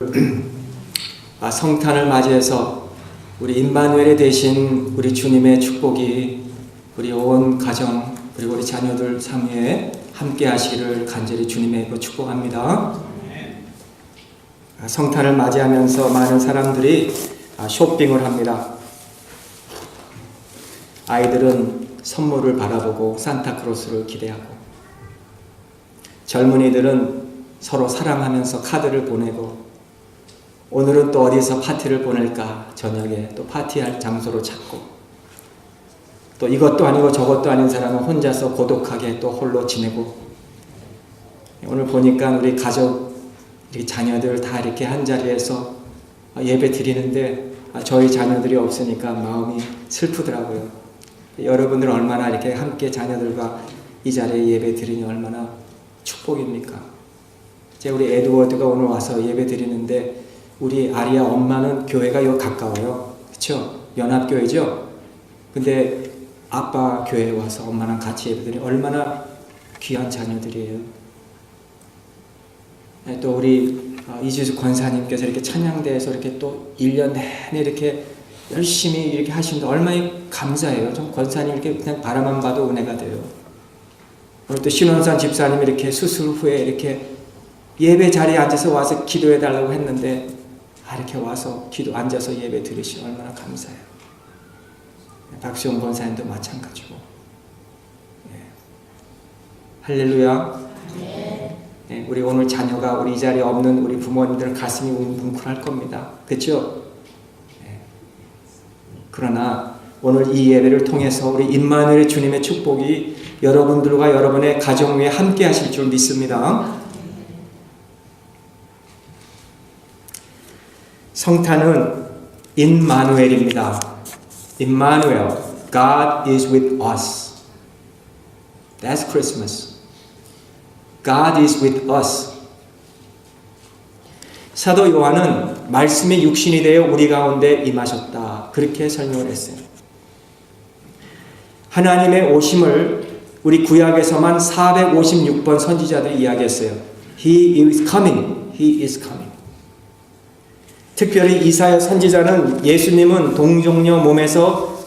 아, 성탄을 맞이해서 우리 임마누엘이 되신 우리 주님의 축복이 우리 온 가정 그리고 우리 자녀들 삶 위에 함께 하시기를 간절히 주님의 그 축복합니다. 아, 성탄을 맞이하면서 많은 사람들이 아, 쇼핑을 합니다. 아이들은 선물을 바라보고 산타크로스를 기대하고 젊은이들은 서로 사랑하면서 카드를 보내고 오늘은 또 어디서 파티를 보낼까 저녁에 또 파티할 장소로 찾고 또 이것도 아니고 저것도 아닌 사람은 혼자서 고독하게 또 홀로 지내고 오늘 보니까 우리 가족 우리 자녀들 다 이렇게 한 자리에서 예배 드리는데 저희 자녀들이 없으니까 마음이 슬프더라고요. 여러분들 얼마나 이렇게 함께 자녀들과 이 자리에 예배 드리니 얼마나 축복입니까? 이제 우리 에드워드가 오늘 와서 예배 드리는데 우리 아리아 엄마는 교회가 요 가까워요. 그렇죠? 연합교회죠? 근데 아빠 교회에 와서 엄마랑 같이 예배드리니 얼마나 귀한 자녀들이에요. 네, 또 우리 어, 이주수 권사님께서 이렇게 찬양대에서 이렇게 또 1년 내내 이렇게 열심히 이렇게 하시는데 얼마나 감사해요. 좀 권사님 이렇게 그냥 바라만 봐도 은혜가 돼요. 오늘 또 신원산 집사님 이렇게 수술 후에 이렇게 예배 자리에 앉아서 와서 기도해 달라고 했는데 아, 이렇게 와서 기도 앉아서 예배 드리시 얼마나 감사해요. 박수영 권사님도 마찬가지고. 예. 할렐루야. 네, 우리 오늘 자녀가 우리 이 자리에 없는 우리 부모님들 가슴이 웅웅할 겁니다. 그렇죠? 네. 그러나 오늘 이 예배를 통해서 우리 임마누엘 주님의 축복이 여러분들과 여러분의 가정 위에 함께 하실 줄 믿습니다. 성탄은 임마누엘입니다. 임마누엘, God is with us. That's Christmas. God is with us. 사도 요한은 말씀의 육신이 되어 우리 가운데 임하셨다. 그렇게 설명을 했어요. 하나님의 오심을 우리 구약에서만 456번 선지자들이 이야기했어요. He is coming. He is coming. 특별히 이사야 선지자는 예수님은 동정녀 몸에서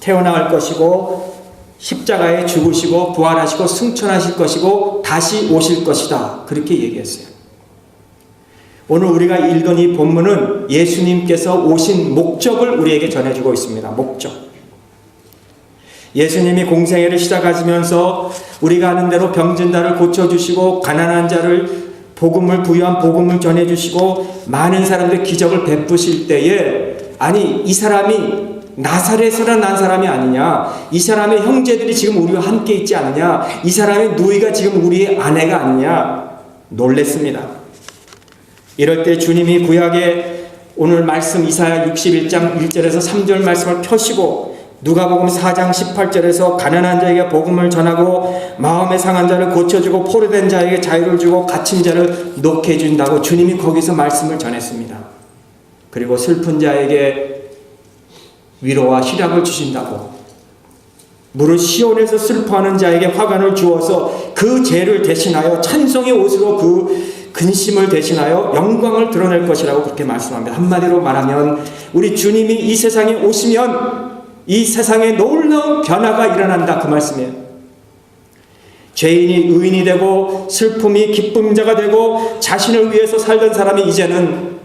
태어날 것이고 십자가에 죽으시고 부활하시고 승천하실 것이고 다시 오실 것이다. 그렇게 얘기했어요. 오늘 우리가 읽은 이 본문은 예수님께서 오신 목적을 우리에게 전해주고 있습니다. 목적. 예수님이 공생애를 시작하시면서 우리가 아는 대로 병든 자를 고쳐주시고 가난한 자를 복음을 부유한 복음을 전해주시고 많은 사람들 기적을 베푸실 때에 아니 이 사람이 나사렛에서 난 사람이 아니냐? 이 사람의 형제들이 지금 우리와 함께 있지 않느냐? 이 사람의 누이가 지금 우리의 아내가 아니냐? 놀랬습니다. 이럴 때 주님이 구약에 오늘 말씀 이사야 61장 1절에서 3절 말씀을 펴시고 누가복음 4장 18절에서 가난한 자에게 복음을 전하고 마음에 상한 자를 고쳐주고 포로된 자에게 자유를 주고 갇힌 자를 놓게 해준다고 주님이 거기서 말씀을 전했습니다. 그리고 슬픈 자에게 위로와 희락을 주신다고 무릇 시온에서 슬퍼하는 자에게 화관을 주어서 그 죄를 대신하여 찬송의 옷으로 그 근심을 대신하여 영광을 드러낼 것이라고 그렇게 말씀합니다. 한마디로 말하면 우리 주님이 이 세상에 오시면 이 세상에 놀라운 변화가 일어난다 그 말씀이에요. 죄인이 의인이 되고 슬픔이 기쁨자가 되고 자신을 위해서 살던 사람이 이제는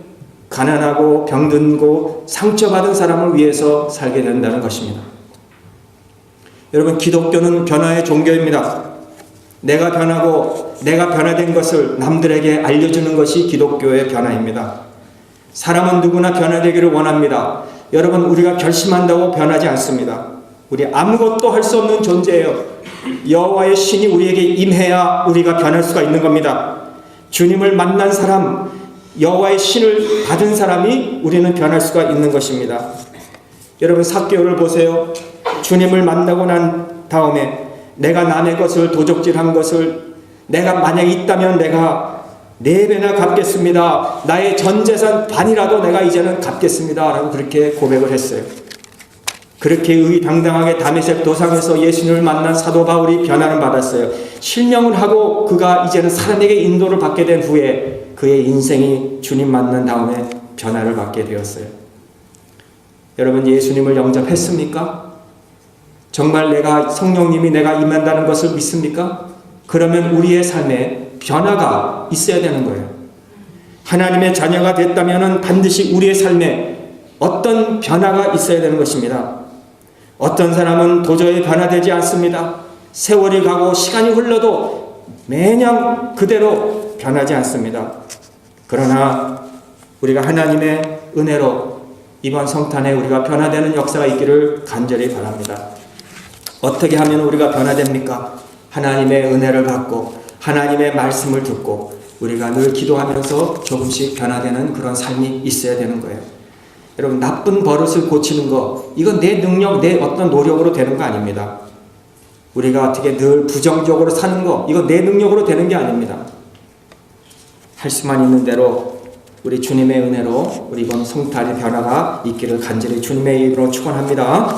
가난하고 병든고 상처받은 사람을 위해서 살게 된다는 것입니다. 여러분 기독교는 변화의 종교입니다. 내가 변하고 내가 변화된 것을 남들에게 알려주는 것이 기독교의 변화입니다. 사람은 누구나 변화되기를 원합니다. 여러분 우리가 결심한다고 변하지 않습니다. 우리 아무것도 할 수 없는 존재예요. 여호와의 신이 우리에게 임해야 우리가 변할 수가 있는 겁니다. 주님을 만난 사람, 여호와의 신을 받은 사람이 우리는 변할 수가 있는 것입니다. 여러분 사개오를 보세요. 주님을 만나고 난 다음에 내가 남의 것을 도적질한 것을 내가 만약 있다면 내가 네 배나 갚겠습니다. 나의 전 재산 반이라도 내가 이제는 갚겠습니다. 라고 그렇게 고백을 했어요. 그렇게 의당당하게 다메섹 도상에서 예수님을 만난 사도 바울이 변화를 받았어요. 실명을 하고 그가 이제는 사람에게 인도를 받게 된 후에 그의 인생이 주님 만난 다음에 변화를 받게 되었어요. 여러분 예수님을 영접했습니까? 정말 내가 성령님이 내가 임한다는 것을 믿습니까? 그러면 우리의 삶에 변화가 있어야 되는 거예요. 하나님의 자녀가 됐다면 반드시 우리의 삶에 어떤 변화가 있어야 되는 것입니다. 어떤 사람은 도저히 변화되지 않습니다. 세월이 가고 시간이 흘러도 매년 그대로 변하지 않습니다. 그러나 우리가 하나님의 은혜로 이번 성탄에 우리가 변화되는 역사가 있기를 간절히 바랍니다. 어떻게 하면 우리가 변화됩니까? 하나님의 은혜를 받고 하나님의 말씀을 듣고 우리가 늘 기도하면서 조금씩 변화되는 그런 삶이 있어야 되는 거예요. 여러분 나쁜 버릇을 고치는 거 이건 내 능력, 내 어떤 노력으로 되는 거 아닙니다. 우리가 어떻게 늘 부정적으로 사는 거 이거 내 능력으로 되는 게 아닙니다. 할 수만 있는 대로 우리 주님의 은혜로 우리 이번 성탄의 변화가 있기를 간절히 주님의 이름으로 축원합니다.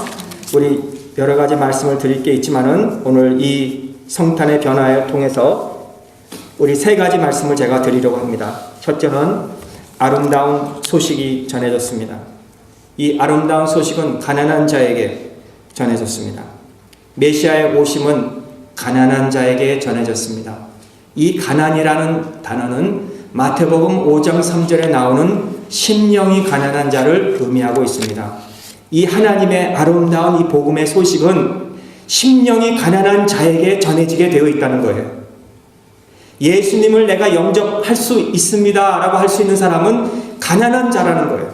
우리 여러 가지 말씀을 드릴 게 있지만은 오늘 이 성탄의 변화에 통해서 우리 세 가지 말씀을 제가 드리려고 합니다. 첫째는 아름다운 소식이 전해졌습니다. 이 아름다운 소식은 가난한 자에게 전해졌습니다. 메시아의 오심은 가난한 자에게 전해졌습니다. 이 가난이라는 단어는 마태복음 5장 3절에 나오는 심령이 가난한 자를 의미하고 있습니다. 이 하나님의 아름다운 이 복음의 소식은 심령이 가난한 자에게 전해지게 되어 있다는 거예요. 예수님을 내가 영접할 수 있습니다. 라고 할 수 있는 사람은 가난한 자라는 거예요.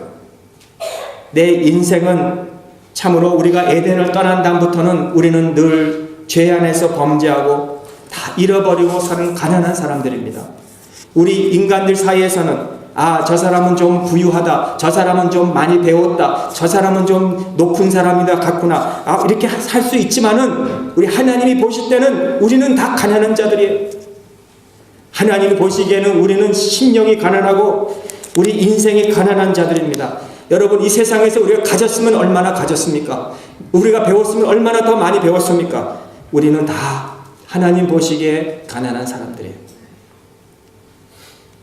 내 인생은 참으로 우리가 에덴을 떠난 다음부터는 우리는 늘 죄 안에서 범죄하고 다 잃어버리고 사는 가난한 사람들입니다. 우리 인간들 사이에서는 아, 저 사람은 좀 부유하다. 저 사람은 좀 많이 배웠다. 저 사람은 좀 높은 사람이다. 같구나. 아, 이렇게 살 수 있지만은 우리 하나님이 보실 때는 우리는 다 가난한 자들이에요. 하나님이 보시기에는 우리는 심령이 가난하고 우리 인생이 가난한 자들입니다. 여러분 이 세상에서 우리가 가졌으면 얼마나 가졌습니까? 우리가 배웠으면 얼마나 더 많이 배웠습니까? 우리는 다 하나님 보시기에 가난한 사람들이에요.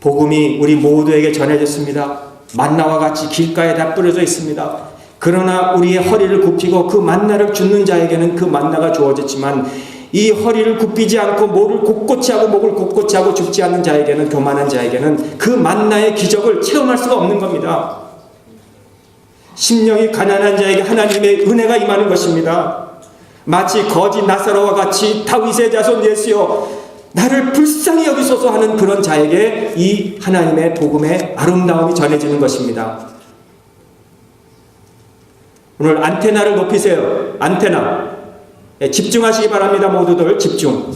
복음이 우리 모두에게 전해졌습니다. 만나와 같이 길가에 다 뿌려져 있습니다. 그러나 우리의 허리를 굽히고 그 만나를 줍는 자에게는 그 만나가 주어졌지만 이 허리를 굽히지 않고 목을 곳곳이 하고 목을 곳곳이 하고 죽지 않는 자에게는 교만한 자에게는 그 만나의 기적을 체험할 수가 없는 겁니다. 심령이 가난한 자에게 하나님의 은혜가 임하는 것입니다. 마치 거지 나사로와 같이 다윗의 자손 예수여 나를 불쌍히 여기소서 하는 그런 자에게 이 하나님의 복음의 아름다움이 전해지는 것입니다. 오늘 안테나를 높이세요. 안테나. 예, 집중하시기 바랍니다. 모두들 집중.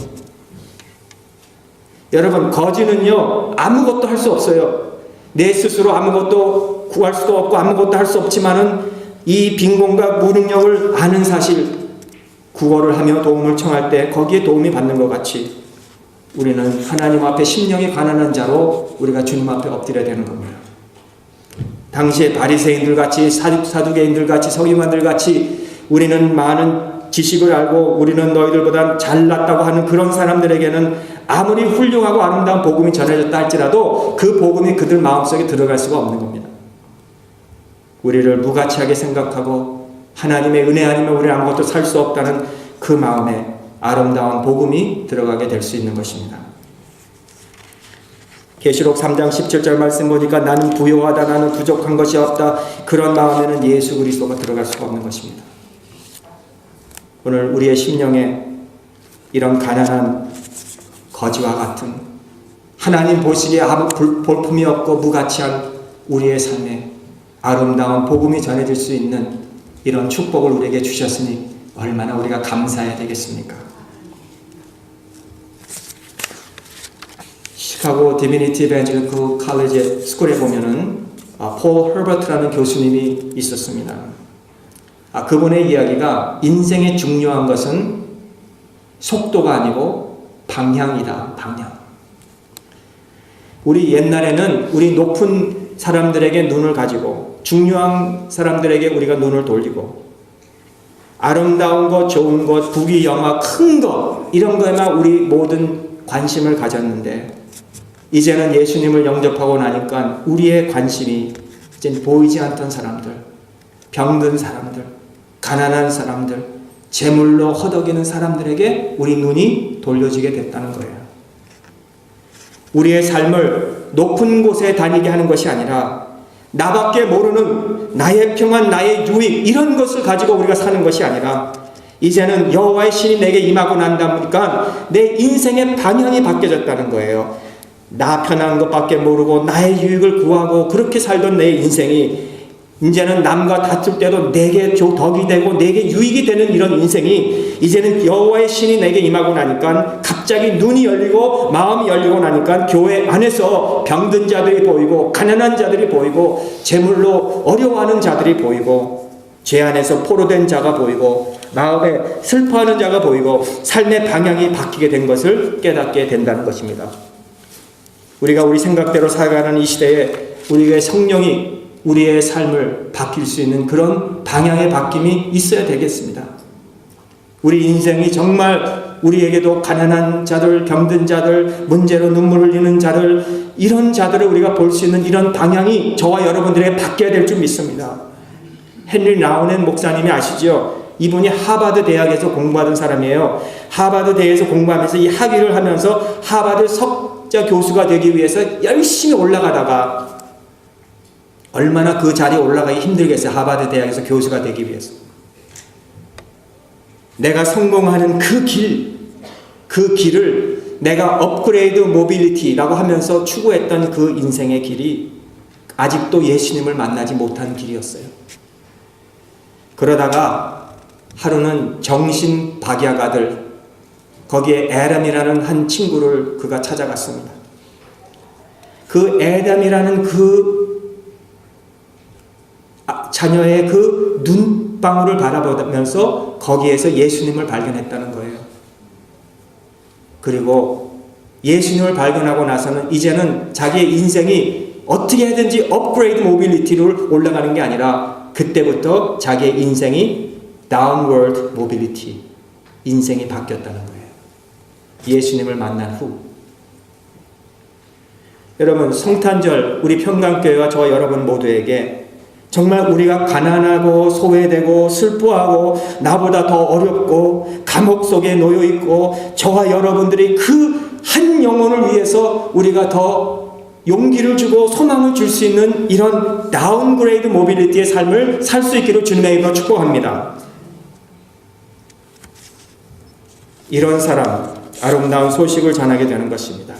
여러분 거지는요 아무것도 할 수 없어요. 내 스스로 아무것도 구할 수도 없고 아무것도 할 수 없지만은 이 빈곤과 무능력을 아는 사실 구걸을 하며 도움을 청할 때 거기에 도움이 받는 것 같이 우리는 하나님 앞에 심령이 가난한 자로 우리가 주님 앞에 엎드려야 되는 겁니다. 당시에 바리새인들 같이 사두개인들 같이 서기관들 같이 우리는 많은 지식을 알고 우리는 너희들보다 잘났다고 하는 그런 사람들에게는 아무리 훌륭하고 아름다운 복음이 전해졌다 할지라도 그 복음이 그들 마음속에 들어갈 수가 없는 겁니다. 우리를 무가치하게 생각하고 하나님의 은혜 아니면 우리 아무것도 살 수 없다는 그 마음에 아름다운 복음이 들어가게 될 수 있는 것입니다. 계시록 3장 17절 말씀 보니까 나는 부요하다 나는 부족한 것이 없다 그런 마음에는 예수 그리스도가 들어갈 수가 없는 것입니다. 오늘 우리의 심령에 이런 가난한 거지와 같은 하나님 보시기에 아무 볼품이 없고 무가치한 우리의 삶에 아름다운 복음이 전해질 수 있는 이런 축복을 우리에게 주셨으니 얼마나 우리가 감사해야 되겠습니까? 시카고 디미니티 에벤젤리크 칼리지 스쿨에 보면은 아, 폴 허버트라는 교수님이 있었습니다. 아, 그분의 이야기가 인생의 중요한 것은 속도가 아니고 방향이다. 방향. 우리 옛날에는 우리 높은 사람들에게 눈을 가지고 중요한 사람들에게 우리가 눈을 돌리고 아름다운 것, 좋은 것, 부귀 영화, 큰 것, 이런 거에만 우리 모든 관심을 가졌는데, 이제는 예수님을 영접하고 나니까 우리의 관심이 이제 보이지 않던 사람들, 병든 사람들, 가난한 사람들, 재물로 허덕이는 사람들에게 우리 눈이 돌려지게 됐다는 거예요. 우리의 삶을 높은 곳에 다니게 하는 것이 아니라 나밖에 모르는 나의 평안, 나의 유익 이런 것을 가지고 우리가 사는 것이 아니라 이제는 여호와의 신이 내게 임하고 난다 보니까 내 인생의 방향이 바뀌어졌다는 거예요. 나 편한 것밖에 모르고 나의 유익을 구하고 그렇게 살던 내 인생이 이제는 남과 다툴 때도 내게 덕이 되고 내게 유익이 되는 이런 인생이 이제는 여호와의 신이 내게 임하고 나니까 갑자기 눈이 열리고 마음이 열리고 나니까 교회 안에서 병든 자들이 보이고 가난한 자들이 보이고 재물로 어려워하는 자들이 보이고 죄 안에서 포로된 자가 보이고 마음에 슬퍼하는 자가 보이고 삶의 방향이 바뀌게 된 것을 깨닫게 된다는 것입니다. 우리가 우리 생각대로 살아가는 이 시대에 우리의 성령이 우리의 삶을 바뀔 수 있는 그런 방향의 바뀜이 있어야 되겠습니다. 우리 인생이 정말 우리에게도 가난한 자들, 병든 자들, 문제로 눈물 흘리는 자들, 이런 자들을 우리가 볼 수 있는 이런 방향이 저와 여러분들에게 바뀌어야 될 줄 믿습니다. 헨리 나우넨 목사님이 아시죠? 이분이 하버드 대학에서 공부하던 사람이에요. 하버드 대학에서 공부하면서 이 학위를 하면서 하버드 석자 교수가 되기 위해서 열심히 올라가다가 얼마나 그 자리에 올라가기 힘들겠어요. 하버드 대학에서 교수가 되기 위해서. 내가 성공하는 그 길, 그 길을 내가 업그레이드 모빌리티라고 하면서 추구했던 그 인생의 길이 아직도 예수님을 만나지 못한 길이었어요. 그러다가 하루는 정신 박약아들, 거기에 에람이라는 한 친구를 그가 찾아갔습니다. 그 에담이라는 그 아, 자녀의 그 눈방울을 바라보면서 거기에서 예수님을 발견했다는 거예요. 그리고 예수님을 발견하고 나서는 이제는 자기의 인생이 어떻게 해든지 업그레이드 모빌리티로 올라가는 게 아니라 그때부터 자기의 인생이 다운워드 모빌리티 인생이 바뀌었다는 거예요. 예수님을 만난 후 여러분 성탄절 우리 평강교회와 저와 여러분 모두에게 정말 우리가 가난하고 소외되고 슬퍼하고 나보다 더 어렵고 감옥 속에 놓여 있고 저와 여러분들이 그 한 영혼을 위해서 우리가 더 용기를 주고 소망을 줄 수 있는 이런 다운그레이드 모빌리티의 삶을 살 수 있기를 주님의 이름으로 축복합니다. 이런 사람 아름다운 소식을 전하게 되는 것입니다.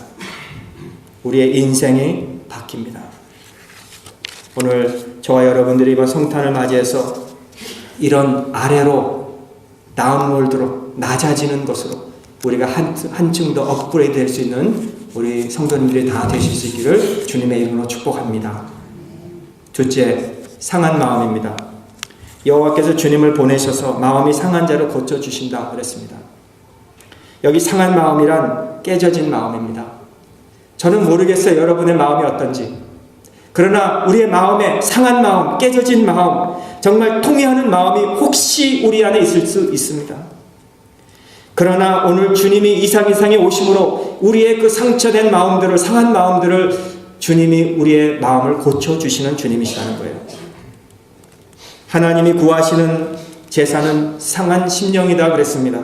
우리의 인생이 바뀝니다. 오늘 저와 여러분들이 이번 성탄을 맞이해서 이런 아래로 다운월드로 낮아지는 것으로 우리가 한, 한층 더 업그레이드 될 수 있는 우리 성도님들이 다 되실 수 있기를 주님의 이름으로 축복합니다. 둘째, 상한 마음입니다. 여호와께서 주님을 보내셔서 마음이 상한 자를 고쳐 주신다 그랬습니다. 여기 상한 마음이란 깨져진 마음입니다. 저는 모르겠어요. 여러분의 마음이 어떤지. 그러나 우리의 마음에 상한 마음, 깨져진 마음, 정말 통해하는 마음이 혹시 우리 안에 있을 수 있습니다. 그러나 오늘 주님이 이상 이상의 오심으로 우리의 그 상처된 마음들을, 상한 마음들을 주님이 우리의 마음을 고쳐주시는 주님이시라는 거예요. 하나님이 구하시는 제사는 상한 심령이다 그랬습니다.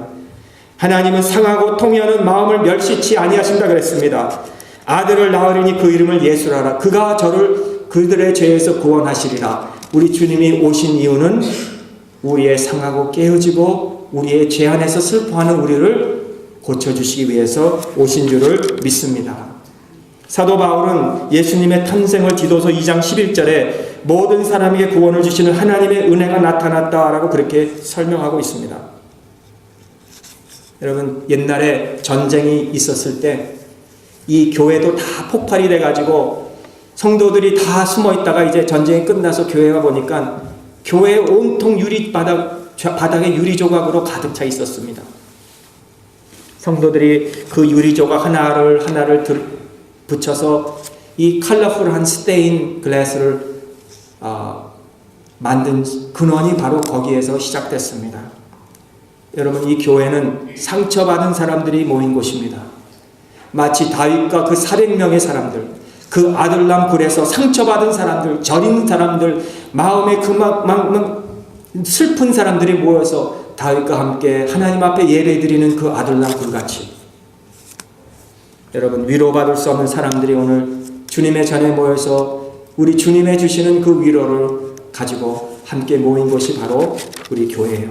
하나님은 상하고 통해하는 마음을 멸시치 아니하신다 그랬습니다. 아들을 낳으리니 그 이름을 예수라라. 그가 저를 그들의 죄에서 구원하시리라. 우리 주님이 오신 이유는 우리의 상하고 깨어지고 우리의 죄 안에서 슬퍼하는 우리를 고쳐주시기 위해서 오신 줄을 믿습니다. 사도 바울은 예수님의 탄생을 디도서 2장 11절에 모든 사람에게 구원을 주시는 하나님의 은혜가 나타났다라고 그렇게 설명하고 있습니다. 여러분 옛날에 전쟁이 있었을 때 이 교회도 다 폭발이 돼가지고 성도들이 다 숨어 있다가 이제 전쟁이 끝나서 교회가 보니까 교회 온통 유리 바닥 바닥에 유리 조각으로 가득 차 있었습니다. 성도들이 그 유리 조각 하나를 하나를 들, 붙여서 이 컬러풀한 스테인 글래스를 어, 만든 근원이 바로 거기에서 시작됐습니다. 여러분 이 교회는 상처받은 사람들이 모인 곳입니다. 마치 다윗과 그 400명의 사람들, 그 아들람 굴에서 상처받은 사람들, 저린 사람들, 마음에 막, 슬픈 사람들이 모여서 다윗과 함께 하나님 앞에 예배드리는 그 아들람 굴같이 여러분 위로받을 수 없는 사람들이 오늘 주님의 전에 모여서 우리 주님의 주시는 그 위로를 가지고 함께 모인 곳이 바로 우리 교회예요.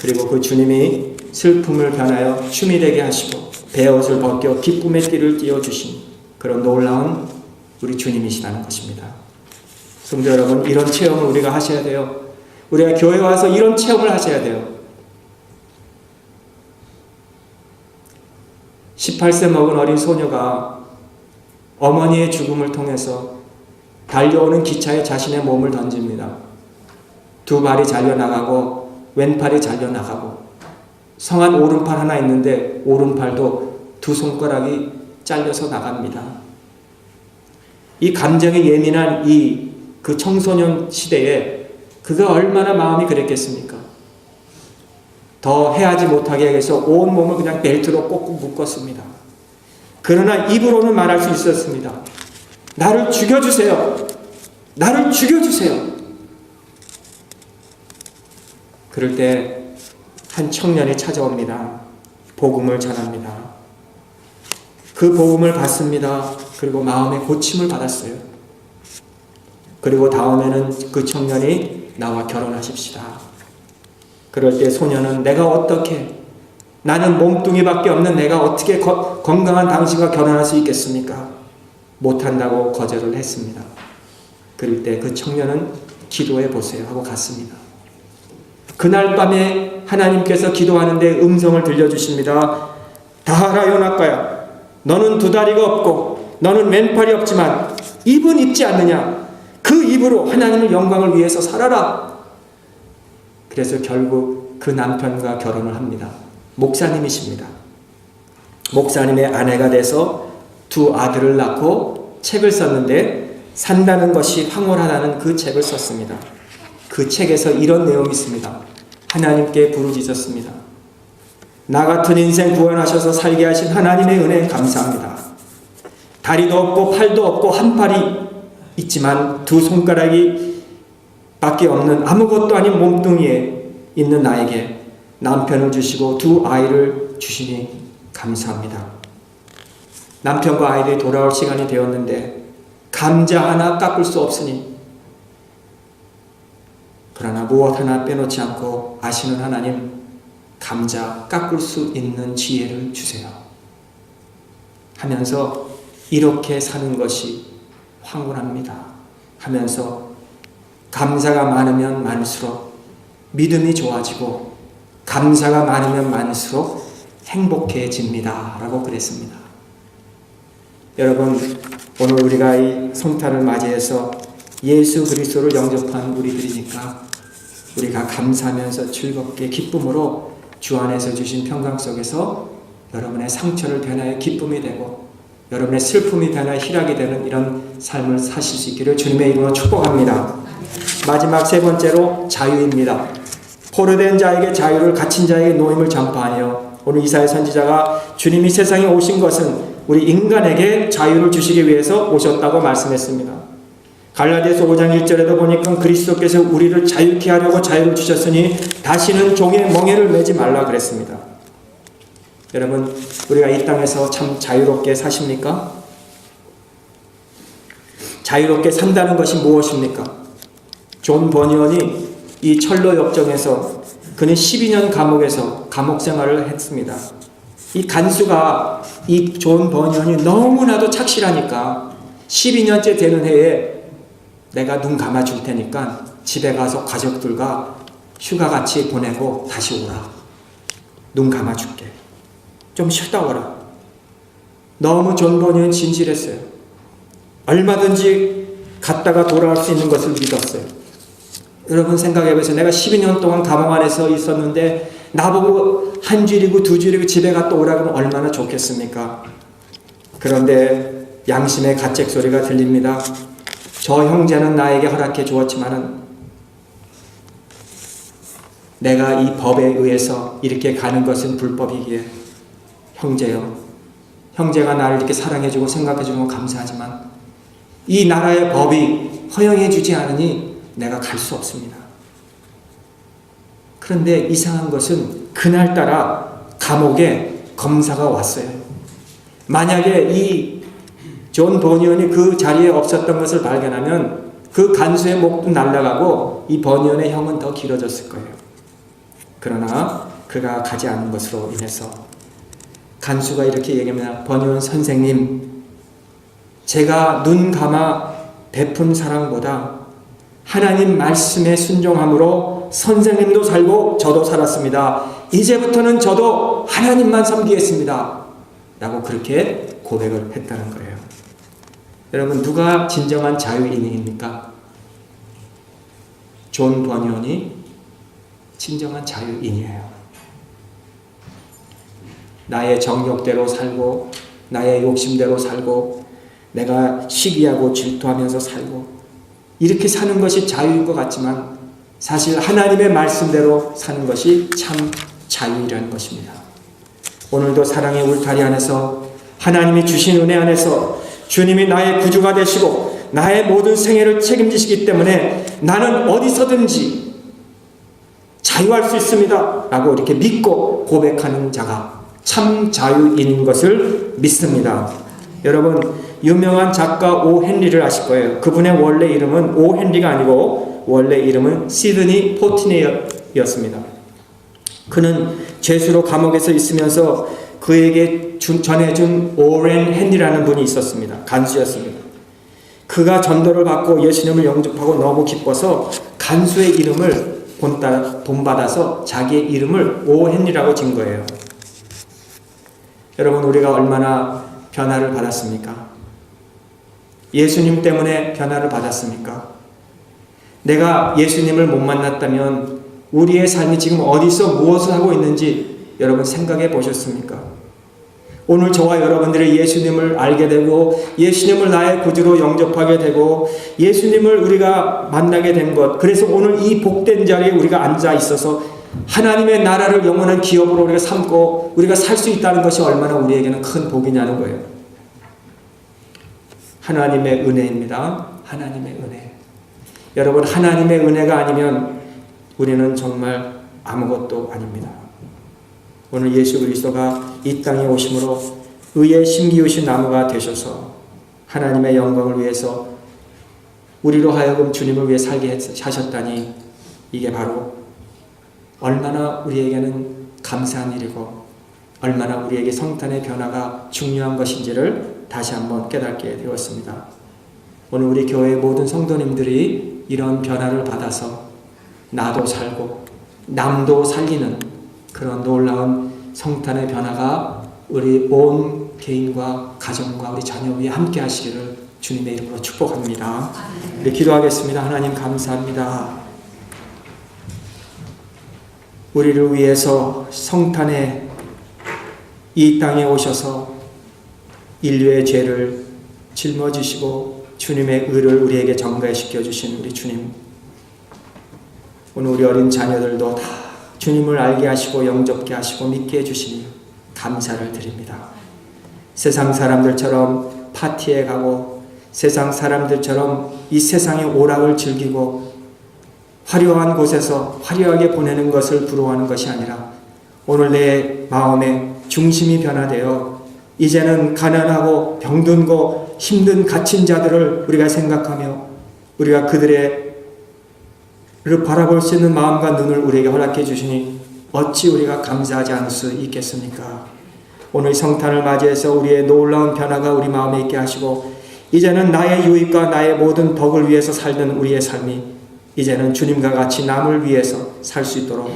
그리고 그 주님이 슬픔을 변하여 춤이 되게 하시고 베옷을 벗겨 기쁨의 띠를 띄워 주신 그런 놀라운 우리 주님이시라는 것입니다. 성도 여러분 이런 체험을 우리가 하셔야 돼요. 우리가 교회 와서 이런 체험을 하셔야 돼요. 18세 먹은 어린 소녀가 어머니의 죽음을 통해서 달려오는 기차에 자신의 몸을 던집니다. 두 발이 잘려나가고 왼팔이 잘려나가고 성한 오른팔 하나 있는데 오른팔도 두 손가락이 잘려서 나갑니다. 이 감정에 예민한 이 그 청소년 시대에 그가 얼마나 마음이 그랬겠습니까? 더 해하지 못하게 해서 온 몸을 그냥 벨트로 꼭꼭 묶었습니다. 그러나 입으로는 말할 수 있었습니다. 나를 죽여주세요. 나를 죽여주세요. 그럴 때 한 청년이 찾아옵니다. 복음을 전합니다. 그 복음을 받습니다. 그리고 마음의 고침을 받았어요. 그리고 다음에는 그 청년이 나와 결혼하십시다. 그럴 때 소녀는 내가 어떻게 나는 몸뚱이밖에 없는 내가 어떻게 거, 건강한 당신과 결혼할 수 있겠습니까? 못한다고 거절을 했습니다. 그럴 때 그 청년은 기도해 보세요 하고 갔습니다. 그날 밤에 하나님께서 기도하는데 음성을 들려주십니다. 다하라 요나과야 너는 두 다리가 없고 너는 맨팔이 없지만 입은 입지 않느냐 그 입으로 하나님의 영광을 위해서 살아라. 그래서 결국 그 남편과 결혼을 합니다. 목사님이십니다. 목사님의 아내가 돼서 두 아들을 낳고 책을 썼는데 산다는 것이 황홀하다는 그 책을 썼습니다. 그 책에서 이런 내용이 있습니다. 하나님께 부르짖었습니다. 나 같은 인생 구원하셔서 살게 하신 하나님의 은혜 감사합니다. 다리도 없고 팔도 없고 한 팔이 있지만 두 손가락이 밖에 없는 아무것도 아닌 몸뚱이에 있는 나에게 남편을 주시고 두 아이를 주시니 감사합니다. 남편과 아이들이 돌아올 시간이 되었는데 감자 하나 깎을 수 없으니 그러나 무엇 하나 빼놓지 않고 아시는 하나님 감자 깎을 수 있는 지혜를 주세요. 하면서 이렇게 사는 것이 황홀합니다. 하면서 감사가 많으면 많을수록 믿음이 좋아지고 감사가 많으면 많을수록 행복해집니다. 라고 그랬습니다. 여러분, 오늘 우리가 이 성탄을 맞이해서 예수 그리스도를 영접한 우리들이니까 우리가 감사하면서 즐겁게 기쁨으로 주 안에서 주신 평강 속에서 여러분의 상처를 변하여 기쁨이 되고 여러분의 슬픔이 변하여 희락이 되는 이런 삶을 사실 수 있기를 주님의 이름으로 축복합니다. 마지막 세 번째로 자유입니다. 포로된 자에게 자유를 갇힌 자에게 노임을 전파하며 오늘 이사야 선지자가 주님이 세상에 오신 것은 우리 인간에게 자유를 주시기 위해서 오셨다고 말씀했습니다. 갈라디아서 5장 1절에도 보니까 그리스도께서 우리를 자유케 하려고 자유를 주셨으니 다시는 종의 멍에를 매지 말라 그랬습니다. 여러분, 우리가 이 땅에서 참 자유롭게 사십니까? 자유롭게 산다는 것이 무엇입니까? 존 버니언이 이 철로 역정에서 그는 12년 감옥에서 감옥 생활을 했습니다. 이 간수가 이 존 버니언이 너무나도 착실하니까 12년째 되는 해에 내가 눈 감아 줄 테니까 집에 가서 가족들과 휴가 같이 보내고 다시 오라. 눈 감아 줄게. 좀 쉬다 오라. 너무 존 버니언 진실했어요. 얼마든지 갔다가 돌아올 수 있는 것을 믿었어요. 여러분 생각해 보세요. 내가 12년 동안 감옥 안에서 있었는데 나보고 한 줄이고 두 줄이고 집에 갔다 오라 그러면 얼마나 좋겠습니까? 그런데 양심의 가책 소리가 들립니다. 저 형제는 나에게 허락해 주었지만은 내가 이 법에 의해서 이렇게 가는 것은 불법이기에 형제여 형제가 나를 이렇게 사랑해주고 생각해주고 감사하지만 이 나라의 법이 허용해주지 않으니 내가 갈 수 없습니다. 그런데 이상한 것은 그날따라 감옥에 검사가 왔어요. 만약에 이 존 버니언이 그 자리에 없었던 것을 발견하면 그 간수의 목도 날아가고 이 버니언의 형은 더 길어졌을 거예요. 그러나 그가 가지 않은 것으로 인해서 간수가 이렇게 얘기합니다. 버니언 선생님, 제가 눈 감아 베푼 사랑보다 하나님 말씀에 순종함으로 선생님도 살고 저도 살았습니다. 이제부터는 저도 하나님만 섬기겠습니다. 라고 그렇게 고백을 했다는 거예요. 여러분, 누가 진정한 자유인입니까? 존 버니언이 진정한 자유인이에요. 나의 정욕대로 살고, 나의 욕심대로 살고, 내가 시기하고 질투하면서 살고, 이렇게 사는 것이 자유인 것 같지만, 사실 하나님의 말씀대로 사는 것이 참 자유이라는 것입니다. 오늘도 사랑의 울타리 안에서 하나님이 주신 은혜 안에서 주님이 나의 구주가 되시고 나의 모든 생애를 책임지시기 때문에 나는 어디서든지 자유할 수 있습니다. 라고 이렇게 믿고 고백하는 자가 참 자유인인 것을 믿습니다. 여러분, 유명한 작가 오 헨리를 아실 거예요. 그분의 원래 이름은 오 헨리가 아니고 원래 이름은 시드니 포티네였습니다. 그는 죄수로 감옥에서 있으면서 그에게 준- 전해준 오렌 헨리라는 분이 있었습니다. 간수였습니다. 그가 전도를 받고 예수님을 영접하고 너무 기뻐서 간수의 이름을 본받아서 자기의 이름을 오헨리라고 진 거예요. 여러분 우리가 얼마나 변화를 받았습니까? 예수님 때문에 변화를 받았습니까? 내가 예수님을 못 만났다면 우리의 삶이 지금 어디서 무엇을 하고 있는지 여러분 생각해 보셨습니까? 오늘 저와 여러분들이 예수님을 알게 되고 예수님을 나의 구주로 영접하게 되고 예수님을 우리가 만나게 된 것. 그래서 오늘 이 복된 자리에 우리가 앉아 있어서 하나님의 나라를 영원한 기업으로 우리가 삼고 우리가 살 수 있다는 것이 얼마나 우리에게는 큰 복이냐는 거예요. 하나님의 은혜입니다. 하나님의 은혜. 여러분 하나님의 은혜가 아니면 우리는 정말 아무것도 아닙니다. 오늘 예수 그리스도가 이 땅에 오심으로 의의 심기우신 나무가 되셔서 하나님의 영광을 위해서 우리로 하여금 주님을 위해 살게 하셨다니 이게 바로 얼마나 우리에게는 감사한 일이고 얼마나 우리에게 성탄의 변화가 중요한 것인지를 다시 한번 깨닫게 되었습니다. 오늘 우리 교회 모든 성도님들이 이런 변화를 받아서 나도 살고 남도 살리는 그런 놀라운 성탄의 변화가 우리 온 개인과 가정과 우리 자녀 위에 함께 하시기를 주님의 이름으로 축복합니다. 우리 기도하겠습니다. 하나님 감사합니다. 우리를 위해서 성탄에 이 땅에 오셔서 인류의 죄를 짊어지시고 주님의 의를 우리에게 전가시켜 주신 우리 주님. 오늘 우리 어린 자녀들도 다 주님을 알게 하시고 영접게 하시고 믿게 해주시니 감사를 드립니다. 세상 사람들처럼 파티에 가고 세상 사람들처럼 이 세상의 오락을 즐기고 화려한 곳에서 화려하게 보내는 것을 부러워하는 것이 아니라 오늘 내 마음의 중심이 변화되어 이제는 가난하고 병든 고 힘든 갇힌 자들을 우리가 생각하며 우리가 그들의 를 바라볼 수 있는 마음과 눈을 우리에게 허락해 주시니 어찌 우리가 감사하지 않을 수 있겠습니까? 오늘 성탄을 맞이해서 우리의 놀라운 변화가 우리 마음에 있게 하시고 이제는 나의 유익과 나의 모든 덕을 위해서 살던 우리의 삶이 이제는 주님과 같이 남을 위해서 살 수 있도록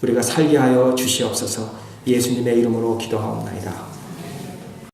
우리가 살게 하여 주시옵소서 예수님의 이름으로 기도하옵나이다.